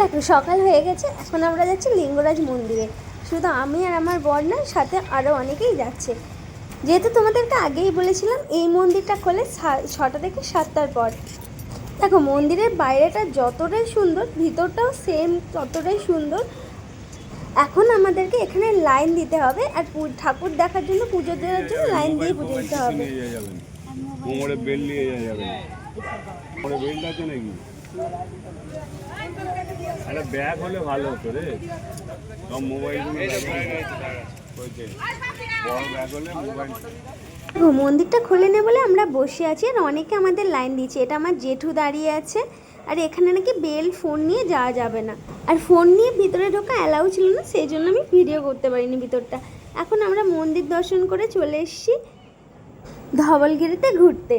দেখো সকাল হয়ে গেছে, এখন আমরা যাচ্ছি লিঙ্গরাজ মন্দিরে। শুধু আমি আর আমার বর না, সাথে আরও অনেকেই যাচ্ছে। যেহেতু তোমাদেরকে আগেই বলেছিলাম, এই মন্দিরটা খোলে ছটা থেকে সাতটার পর। দেখো, মন্দিরের বাইরেটা যতটাই সুন্দর, ভিতরটাও সেম ততটাই সুন্দর। এখন আমাদেরকে এখানে লাইন দিতে হবে আর ঠাকুর দেখার জন্য, পুজো দেওয়ার জন্য লাইন দিয়ে পুজো দিতে হবে। নিয়ে নাকি? আরে ব্যাগ হলে ভালো হতো রে। সব মোবাইল বড় ব্যাগ হলে মোবাইল মন্দিরটা খুলে নে বলে আমরা বসে আছি আর অনেকে আমাদের লাইন দিচ্ছে। এটা আমার জেঠু দাঁড়িয়ে আছে। আর এখানে নাকি বেল ফোন নিয়ে যাওয়া যাবে না। আর ফোন নিয়ে ভিতরে ঢোকা অ্যালাউ ছিল না সেই জন্য আমি ভিডিও করতে পারিনি ভিতরটা। এখন আমরা মন্দির দর্শন করে চলে এসেছি ধবলগিরিতে ঘুরতে।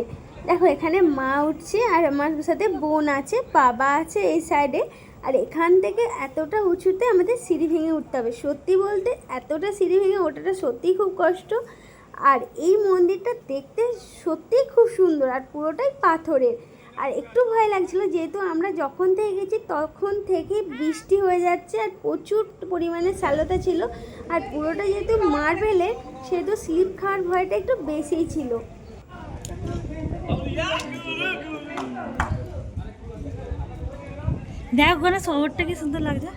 দেখো, এখানে মা উঠছে আর আমার সাথে বোন আছে, বাবা আছে এই সাইডে আর এখান থেকে এতটা উঁচুতে আমাদের সিঁড়ি ভেঙে উঠতে হবে। সত্যি বলতে এতটা সিঁড়ি ভেঙে ওঠাটা সত্যিই খুব কষ্ট। আর এই মন্দিরটা দেখতে সত্যিই খুব সুন্দর আর পুরোটাই পাথরের। আর একটু ভয় লাগছিল, যেহেতু আমরা যখন থেকে গেছি তখন থেকে বৃষ্টি হয়ে যাচ্ছে আর প্রচুর পরিমাণে শ্যালোতা ছিল। আর পুরোটা যেহেতু মার্বেলের, সেহেতু স্লিপ খাওয়ার ভয়টা একটু বেশিই ছিল। দেখ শহরটা কি সুন্দর লাগছে।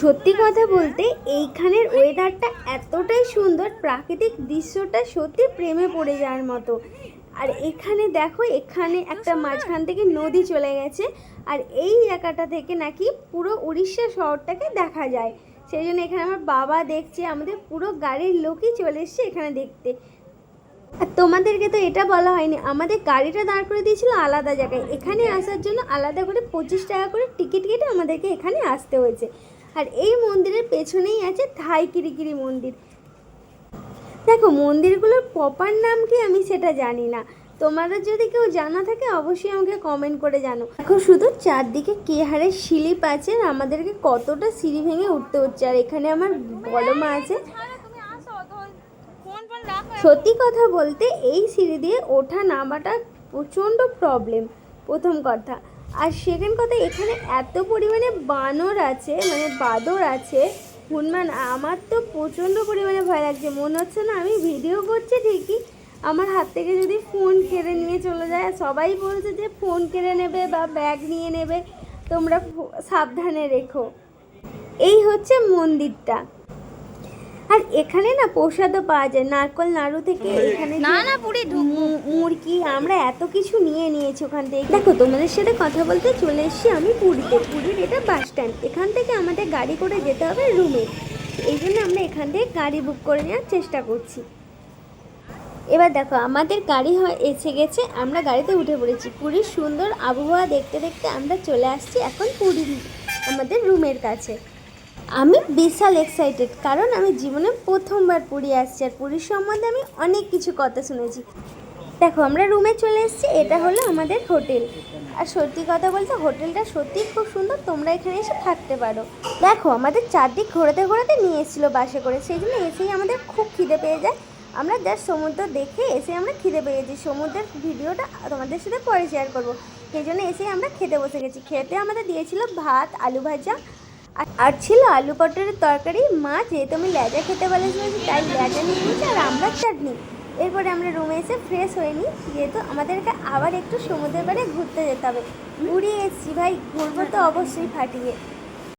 সত্যি কথা বলতে, এইখানের ওয়েদারটা এতটাই সুন্দর, প্রাকৃতিক দৃশ্যটা সত্যি প্রেমে পড়ে যাওয়ার মতো। আর এখানে দেখো, এখানে একটা মাঝখান থেকে নদী চলে গেছে, আর এই জায়গাটা থেকে নাকি পুরো উড়িষ্যা শহরটাকে দেখা যায়। সেই জন্য এখানে আমার বাবা দেখছে, আমাদের পুরো গাড়ির লোকই চলে এসছে এখানে দেখতে। আর তোমাদেরকে তো এটা বলা হয়নি, আমাদের গাড়িটা দাঁড় করে দিয়েছিল আলাদা জায়গায়। এখানে আসার জন্য আলাদা করে পঁচিশ টাকা করে টিকিট কেটে আমাদেরকে এখানে আসতে হয়েছে। আর এই মন্দিরের পেছনেই আছে থাই কিরিকিরি মন্দির। দেখো, মন্দিরগুলোর প্রপার নাম কি আমি সেটা জানি না। তোমাদের যদি কেউ জানা থাকে, অবশ্যই আমাকে কমেন্ট করে জানো। এখন শুধু চারদিকে কে হারে স্লিপ আছে আর আমাদেরকে কতটা সিঁড়ি ভেঙে উঠতে হচ্ছে। আর এখানে আমার বড় মা আছে। সত্যি কথা বলতে এই সিঁড়ি দিয়ে ওঠা নামাটা প্রচণ্ড প্রবলেম প্রথম কথা। আর সেকেন্ড কথা, এখানে এত পরিমাণে বানর আছে মানে বাদর আছে, হনুমান, আমার তো প্রচণ্ড পরিমাণে ভয় লাগছে। মনে হচ্ছে না আমি ভিডিও করছি ঠিকই, আমার হাত থেকে যদি ফোন কেড়ে নিয়ে চলে যায় সবাই বলছে যে ফোন কেড়ে নেবে বা ব্যাগ নিয়ে নেবে, তোমরা সাবধানে রেখো। এই হচ্ছে মন্দিরটা। আর এখানে না প্রসাদও পাওয়া যায় নারকল নাড়ু থেকে এখানে না, না, পুরি মুরগি আমরা এত কিছু নিয়ে নিয়েছি ওখান থেকে। দেখো তোমাদের সাথে কথা বলতে চলে এসেছি আমি পুরীতে। পুরীর এটা বাস স্ট্যান্ড এখান থেকে আমাদের গাড়ি করে যেতে হবে রুমে এই জন্য আমরা এখান থেকে গাড়ি বুক করে নেওয়ার চেষ্টা করছি। এবার দেখো আমাদের গাড়ি হয় এসে গেছে। আমরা গাড়িতে উঠে পড়েছি। পুরীর সুন্দর আবহাওয়া দেখতে দেখতে আমরা চলে আসছি এখন পুরী আমাদের রুমের কাছে। আমি বিশাল এক্সাইটেড কারণ আমি জীবনে প্রথমবার পুরী আসছি আর পুরীর সম্বন্ধে আমি অনেক কিছু কথা শুনেছি। দেখো, আমরা রুমে চলে এসেছি, এটা হলো আমাদের হোটেল আর সত্যি কথা বলতে হোটেলটা সত্যিই খুব সুন্দর, তোমরা এখানে এসে থাকতে পারো। দেখো, আমাদের চারদিক ঘোরাতে ঘোরাতে নিয়ে এসেছিল বাসে করে, সেই জন্য এসেই আমাদের খুব খিদে পেয়ে যায়। আমরা জাস্ট সমুদ্র দেখে এসে আমরা খিদে পেয়ে গেছি সমুদ্রের ভিডিওটা তোমাদের সাথে পরে শেয়ার করব। সেই জন্য এসেই আমরা খেতে বসে গেছি। খেতে আমাদের দিয়েছিল ভাত, আলু ভাজা আর- ছিল আলু পটলের তরকারি মা যেহেতু আমি লেজা খেতে বলেছিলাম তাই লেজা নিয়ে নিয়েছি আর আমরা চাটনি। এরপরে আমরা রুমে এসে ফ্রেশ হয়ে নিই যেহেতু আমাদেরকে আবার একটু সমুদ্রের পাড়ে ঘুরতে যেতে হবে। ঘুরিয়ে এসছি ভাই, ঘুরবো তো অবশ্যই ফাটিয়ে।